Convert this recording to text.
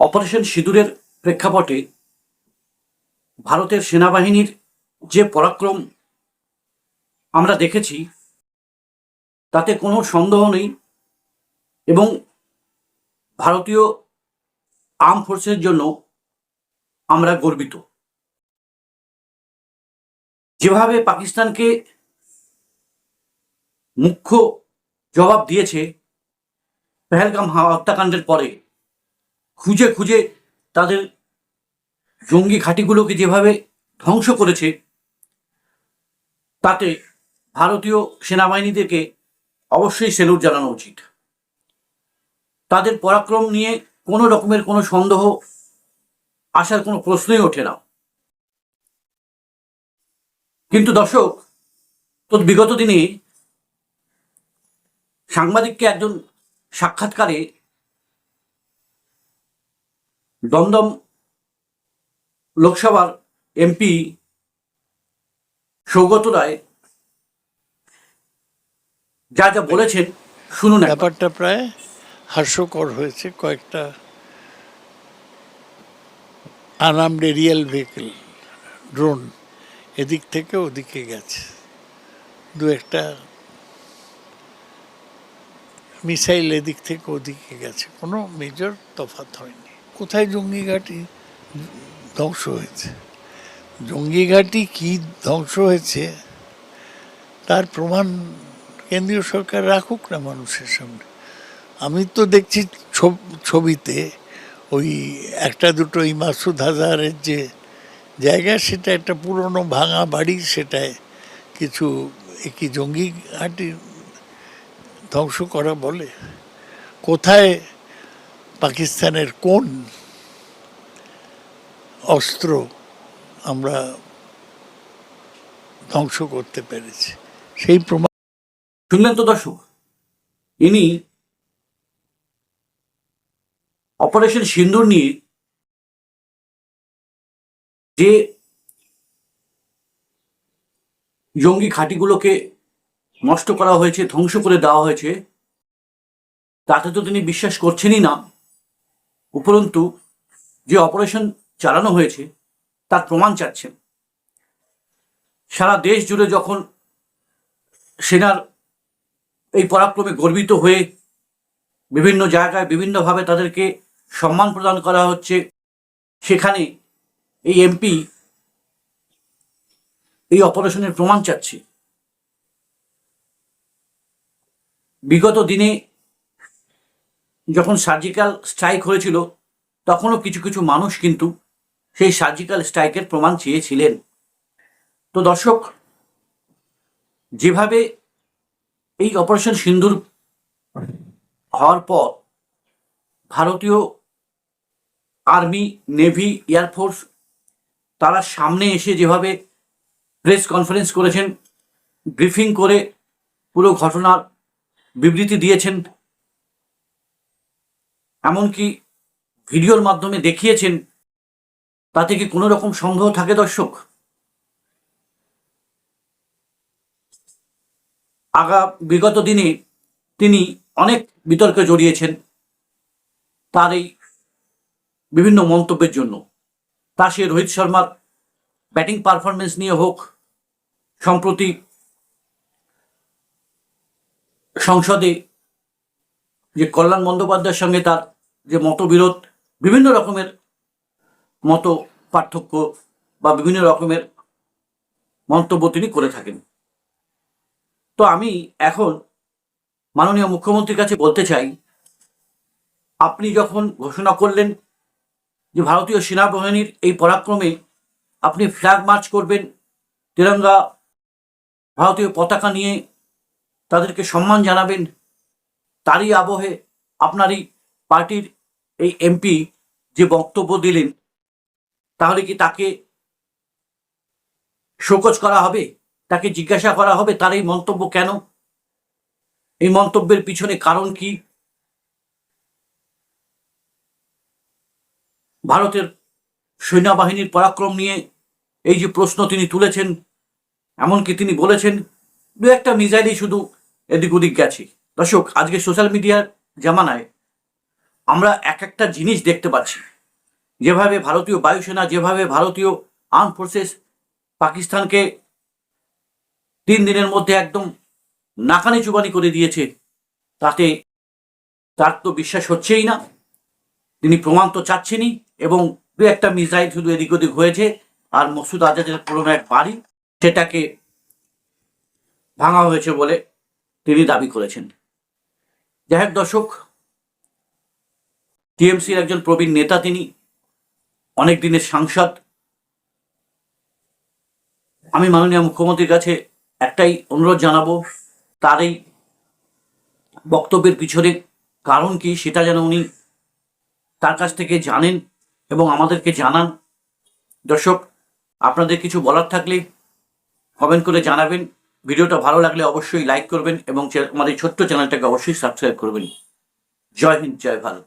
Operation সিঁদুরের প্রেক্ষাপটে ভারতের সেনাবাহিনীর যে পরাক্রম আমরা দেখেছি, তাতে কোনো সন্দেহ নেই এবং ভারতীয় আর্ম ফোর্সের জন্য আমরা গর্বিত। যেভাবে পাকিস্তানকে মুখ্য জবাব দিয়েছে, পেহেলগাম হত্যাকাণ্ডের পরে খুঁজে খুঁজে তাদের জঙ্গি ঘাঁটিগুলোকে যেভাবে ধ্বংস করেছে, তাতে ভারতীয় সেনাবাহিনীদেরকে অবশ্যই সেলুট জানানো উচিত। তাদের পরাক্রম নিয়ে কোনো রকমের কোনো সন্দেহ আসার কোনো প্রশ্নই ওঠে না। কিন্তু দর্শক, তো বিগত দিনে সাংবাদিককে একজন সাক্ষাৎকারে দমদম লোকসভার এমপি সৌগত রায় যা যা বলেছেন, শুনুন ব্যাপারটা প্রায় হাস্যকর হয়েছে, কয়েকটা আনামড রিয়েল ভেহিকেল, ড্রোন এদিক থেকে ওদিকে গেছে। দু একটা মিসাইল এদিক থেকে ওদিকে গেছে, কোনো মেজর তফাৎ হয়নি। কোথায় জঙ্গি ঘাঁটি ধ্বংস হয়েছে? জঙ্গি ঘাঁটি কী ধ্বংস হয়েছে? তার প্রমাণ কেন্দ্রীয় সরকার রাখুক না মানুষের সামনে। আমি তো দেখছি ছবিতে ওই একটা দুটো এই মাসুদ হাজারের যে জায়গা, সেটা একটা পুরনো ভাঙা বাড়ি, সেটায় কিছু একই জঙ্গি ঘাঁটি ধ্বংস করা বলে। কোথায় পাকিস্তানের কোন অস্ত্র আমরা ধ্বংস করতে পেরেছি? সেই প্রমাণ শুনলেন তো দর্শক, ইনি অপারেশন সিন্দুর নিয়ে যে জঙ্গি ঘাঁটিগুলোকে নষ্ট করা হয়েছে, ধ্বংস করে দেওয়া হয়েছে, তাতে তো তিনি বিশ্বাস করছেনই না। উপরন্তু যে অপারেশন চালানো হয়েছে, তার প্রমাণ চাচ্ছেন। সারা দেশ জুড়ে যখন সেনার এই পরাক্রমে গর্বিত হয়ে বিভিন্ন জায়গায় বিভিন্নভাবে তাদেরকে সম্মান প্রদান করা হচ্ছে, সেখানে এই এমপি এই অপারেশনের প্রমাণ চাচ্ছে। বিগত দিনে যখন সার্জিক্যাল স্ট্রাইক হয়েছিল, তখনও কিছু কিছু মানুষ কিন্তু সেই সার্জিক্যাল স্ট্রাইকের প্রমাণ চেয়েছিলেন। তো দর্শক, যেভাবে এই অপারেশন সিন্দুর হওয়ার পর ভারতীয় আর্মি নেভি এয়ারফোর্স তারা সামনে এসে যেভাবে প্রেস কনফারেন্স করেছেন ব্রিফিং করে পুরো ঘটনার বিবৃতি দিয়েছেন এমনকি ভিডিওর মাধ্যমে দেখিয়েছেন, তাতে কি কোনো রকম সন্দেহ থাকে দর্শক? আগা, বিগত দিনে তিনি অনেক বিতর্কে জড়িয়েছেন তার এই বিভিন্ন মন্তব্যের জন্য। তা সে রোহিত শর্মার ব্যাটিং পারফরমেন্স নিয়ে হোক, সম্প্রতি সংসদে যে কল্যাণ বন্দ্যোপাধ্যায়ের সঙ্গে তার যে মতবিরোধ, বিভিন্ন রকমের মত পার্থক্য বা বিভিন্ন রকমের মন্তব্য তিনি করে থাকেন। তো আমি এখন মাননীয় মুখ্যমন্ত্রীর কাছে বলতে চাই, আপনি যখন ঘোষণা করলেন যে ভারতীয় সেনাবাহিনীর এই পরাক্রমে আপনি ফ্ল্যাগ মার্চ করবেন তিরঙ্গা ভারতীয় পতাকা নিয়ে তাদেরকে সম্মান জানাবেন তারই আবহে আপনারই পার্টির এই এমপি যে বক্তব্য দিলেন, তাহলে কি তাকে শোকজ করা হবে? তাকে জিজ্ঞাসা করা হবে? তার এই মন্তব্য কেন? এই মন্তব্যের পিছনে কারণ কি? ভারতের সৈন্যবাহিনীর পরাক্রম নিয়ে এই যে প্রশ্ন তিনি তুলেছেন, এমনকি তিনি বলেছেন দু একটা মিসাইলই শুধু এদিক ওদিক গেছে। দর্শক, আজকে সোশ্যাল মিডিয়ার জামানায় আমরা এক একটা জিনিস দেখতে পাচ্ছি। যেভাবে ভারতীয় বায়ুসেনা, যেভাবে ভারতীয় আর্ম ফোর্সেস পাকিস্তানকে তিন দিনের মধ্যে একদম নাকানি চুবানি করে দিয়েছে, তাতে তার তো বিশ্বাস হচ্ছেই না। তিনি প্রমাণ তো চাচ্ছেনই এবং দু একটা মিসাইল শুধু এদিক ওদিক হয়েছে, আর মসুদ আজাদের পুরনো এক বাড়ি, সেটাকে ভাঙা হয়েছে বলে তিনি দাবি করেছেন। যাই হোক দর্শক, টিএমসির একজন প্রবীণ নেতা তিনি, অনেক দিনের সাংসদ। আমি মাননীয় মুখ্যমন্ত্রীর কাছে একটাই অনুরোধ জানাব, তার এই বক্তব্যের পিছনে কারণ কি সেটা যেন উনি তার কাছ থেকে জানেন এবং আমাদেরকে জানান। দর্শক, আপনাদের কিছু বলার থাকলে কমেন্ট করে জানাবেন। ভিডিওটা ভালো লাগলে অবশ্যই লাইক করবেন এবং আমাদের ছোট্ট চ্যানেলটাকে অবশ্যই সাবস্ক্রাইব করবেন। জয় হিন্দ, জয় ভারত।